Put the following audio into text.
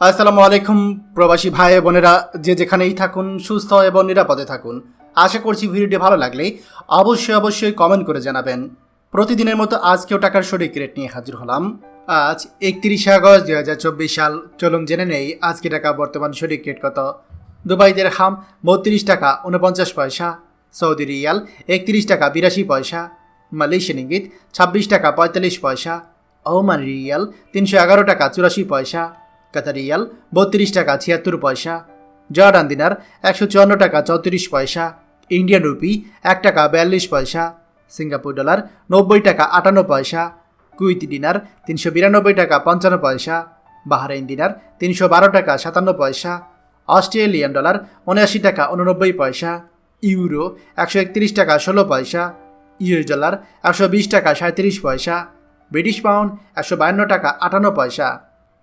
আসসালামু আলাইকুম, প্রবাসী ভাই বোনেরা। যে যেখানেই থাকুন, সুস্থ এবং নিরাপদে থাকুন। আশা করছি ভিডিওটি ভালো লাগলে অবশ্যই অবশ্যই কমেন্ট করে জানাবেন। প্রতিদিনের মতো আজকেও টাকার সঠিক রেট নিয়ে হাজির হলাম। আজ একত্রিশে আগস্ট দুই হাজার চব্বিশ সাল। চলুন জেনে নেই আজকে টাকা বর্তমান সঠিক রেট কত। দুবাই দেড়হাম বত্রিশ টাকা উনপঞ্চাশ পয়সা, সৌদি রিয়াল একত্রিশ টাকা বিরাশি পয়সা, মালয়েশিয়ান ইঙ্গিত ছাব্বিশ টাকা পঁয়তাল্লিশ পয়সা, ওমান রিয়াল তিনশো এগারো টাকা চুরাশি পয়সা কাতার রিয়াল বত্রিশ টাকা, ছিয়াত্তর পয়সা। জর্ডান দিনার, একশো চুয়ান্ন টাকা, চৌত্রিশ পয়সা। ইন্ডিয়ান রুপি, এক টাকা, বিয়াল্লিশ পয়সা। সিঙ্গাপুর ডলার, নব্বই টাকা, আটান্ন পয়সা। কুইতি দিনার, তিনশো বিরানব্বই টাকা, পঞ্চান্ন পয়সা। বাহারাইন দিনার, তিনশো বারো টাকা, সাতান্ন পয়সা। অস্ট্রেলিয়ান ডলার, উনআশি টাকা, উননব্বই পয়সা। ইউরো, একশো একত্রিশ টাকা, ষোলো পয়সা। ইউএস ডলার, একশো বিশ টাকা, সাঁত্রিশ পয়সা। ব্রিটিশ পাউন্ড, একশো বায়ান্ন টাকা, আটান্ন পয়সা।